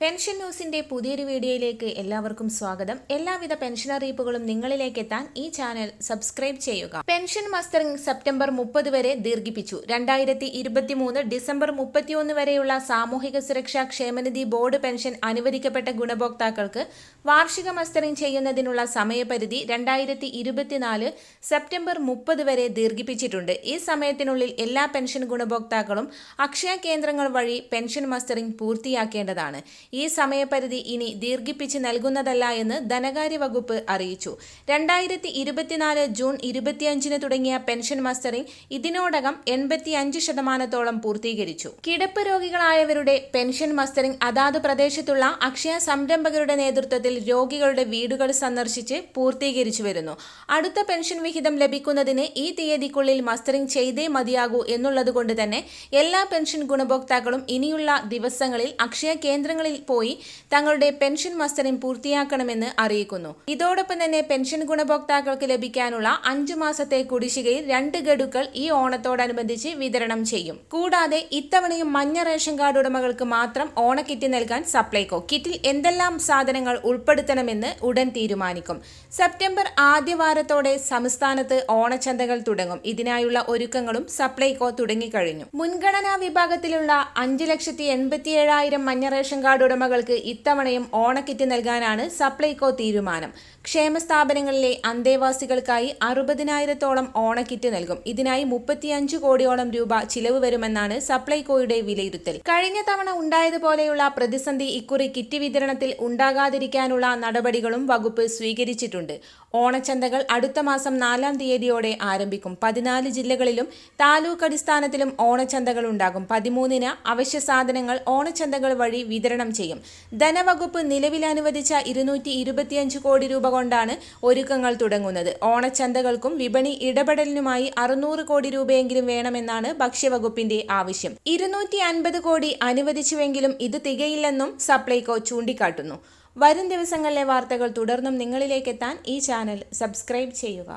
Pension ന്യൂസിന്റെ പുതിയൊരു വീഡിയോയിലേക്ക് എല്ലാവർക്കും സ്വാഗതം. എല്ലാവിധ പെൻഷൻ അറിയിപ്പുകളും നിങ്ങളിലേക്ക് എത്താൻ ഈ ചാനൽ സബ്സ്ക്രൈബ് ചെയ്യുക. പെൻഷൻ മസ്റ്ററിംഗ് സെപ്റ്റംബർ മുപ്പത് വരെ ദീർഘിപ്പിച്ചു. രണ്ടായിരത്തി ഇരുപത്തിമൂന്ന് ഡിസംബർ മുപ്പത്തിയൊന്ന് വരെയുള്ള സാമൂഹിക സുരക്ഷാ ക്ഷേമനിധി ബോർഡ് പെൻഷൻ അനുവദിക്കപ്പെട്ട ഗുണഭോക്താക്കൾക്ക് വാർഷിക മസ്റ്ററിംഗ് ചെയ്യുന്നതിനുള്ള സമയപരിധി രണ്ടായിരത്തി ഇരുപത്തിനാല് സെപ്റ്റംബർ മുപ്പത് വരെ ദീർഘിപ്പിച്ചിട്ടുണ്ട്. ഈ സമയത്തിനുള്ളിൽ എല്ലാ പെൻഷൻ ഗുണഭോക്താക്കളും അക്ഷയ കേന്ദ്രങ്ങൾ വഴി പെൻഷൻ മസ്റ്ററിംഗ് പൂർത്തിയാക്കേണ്ടതാണ്. ഈ സമയപരിധി ഇനി ദീർഘിപ്പിച്ച് നൽകുന്നതല്ല എന്ന് ധനകാര്യ വകുപ്പ് അറിയിച്ചു. രണ്ടായിരത്തി ഇരുപത്തിനാല് ജൂൺ ഇരുപത്തിയഞ്ചിന് തുടങ്ങിയ പെൻഷൻ മസ്റ്ററിംഗ് ഇതിനോടകം എൺപത്തിയഞ്ച് ശതമാനത്തോളം പൂർത്തീകരിച്ചു. കിടപ്പ് രോഗികളായവരുടെ പെൻഷൻ മസ്റ്ററിംഗ് അതാത് പ്രദേശത്തുള്ള അക്ഷയ സംരംഭകരുടെ നേതൃത്വത്തിൽ രോഗികളുടെ വീടുകൾ സന്ദർശിച്ച് പൂർത്തീകരിച്ചു വരുന്നു. അടുത്ത പെൻഷൻ വിഹിതം ലഭിക്കുന്നതിന് ഈ തീയതിക്കുള്ളിൽ മസ്റ്ററിംഗ് ചെയ്തേ മതിയാകൂ എന്നുള്ളതുകൊണ്ട് തന്നെ എല്ലാ പെൻഷൻ ഗുണഭോക്താക്കളും ഇനിയുള്ള ദിവസങ്ങളിൽ അക്ഷയ കേന്ദ്രങ്ങളിൽ പോയി തങ്ങളുടെ പെൻഷൻ മസ്റ്ററിംഗ് പൂർത്തിയാക്കണമെന്ന് അറിയിക്കുന്നു. ഇതോടൊപ്പം തന്നെ പെൻഷൻ ഗുണഭോക്താക്കൾക്ക് ലഭിക്കാനുള്ള അഞ്ചു മാസത്തെ കുടിശ്ശികയിൽ രണ്ട് ഗഡുക്കൾ ഈ ഓണത്തോടനുബന്ധിച്ച് വിതരണം ചെയ്യും. കൂടാതെ ഇത്തവണയും മഞ്ഞ റേഷൻ കാർഡ് ഉടമകൾക്ക് മാത്രം ഓണക്കിറ്റ് നൽകാൻ സപ്ലൈകോ. കിറ്റിൽ എന്തെല്ലാം സാധനങ്ങൾ ഉൾപ്പെടുത്തണമെന്ന് ഉടൻ തീരുമാനിക്കും. സെപ്റ്റംബർ ആദ്യവാരത്തോടെ സംസ്ഥാനത്ത് ഓണച്ചന്തകൾ തുടങ്ങും. ഇതിനായുള്ള ഒരുക്കങ്ങളും സപ്ലൈകോ തുടങ്ങിക്കഴിഞ്ഞു. മുൻഗണനാ വിഭാഗത്തിലുള്ള അഞ്ച് ലക്ഷത്തി എൺപത്തിയേഴായിരം മഞ്ഞ റേഷൻ കാർഡ് ഉടമകൾക്ക് ഇത്തവണയും ഓണക്കിറ്റ് നൽകാനാണ് സപ്ലൈകോ തീരുമാനം. ക്ഷേമ സ്ഥാപനങ്ങളിലെ അന്തേവാസികൾക്കായി അറുപതിനായിരത്തോളം ഓണക്കിറ്റ് നൽകും. ഇതിനായി മുപ്പത്തിയഞ്ച് കോടിയോളം രൂപ ചിലവ് വരുമെന്നാണ് സപ്ലൈകോയുടെ വിലയിരുത്തൽ. കഴിഞ്ഞ തവണ ഉണ്ടായതുപോലെയുള്ള പ്രതിസന്ധി ഇക്കുറി കിറ്റ് വിതരണത്തിൽ ഉണ്ടാകാതിരിക്കാനുള്ള നടപടികളും വകുപ്പ് സ്വീകരിച്ചിട്ടുണ്ട്. ഓണച്ചന്തകൾ അടുത്ത മാസം നാലാം തീയതിയോടെ ആരംഭിക്കും. പതിനാല് ജില്ലകളിലും താലൂക്ക് അടിസ്ഥാനത്തിലും ഓണച്ചന്തകൾ ഉണ്ടാകും. പതിമൂന്നിന് അവശ്യ സാധനങ്ങൾ ഓണച്ചന്തകൾ വഴി വിതരണം ചെയ്യും. ധനവകുപ്പ് നിലവിൽ അനുവദിച്ച ഇരുന്നൂറ്റി ഇരുപത്തിയഞ്ച് കോടി രൂപ കൊണ്ടാണ് ഒരുക്കങ്ങൾ തുടങ്ങുന്നത്. ഓണച്ചന്തകൾക്കും വിപണി ഇടപെടലിനുമായി അറുന്നൂറ് കോടി രൂപയെങ്കിലും വേണമെന്നാണ് ഭക്ഷ്യവകുപ്പിന്റെ ആവശ്യം. ഇരുന്നൂറ്റി അൻപത് കോടി അനുവദിച്ചുവെങ്കിലും ഇത് തികയില്ലെന്നും സപ്ലൈകോ ചൂണ്ടിക്കാട്ടുന്നു. വരും ദിവസങ്ങളിലെ വാർത്തകൾ തുടർന്നും നിങ്ങളിലേക്ക് എത്താൻ ഈ ചാനൽ സബ്സ്ക്രൈബ് ചെയ്യുക.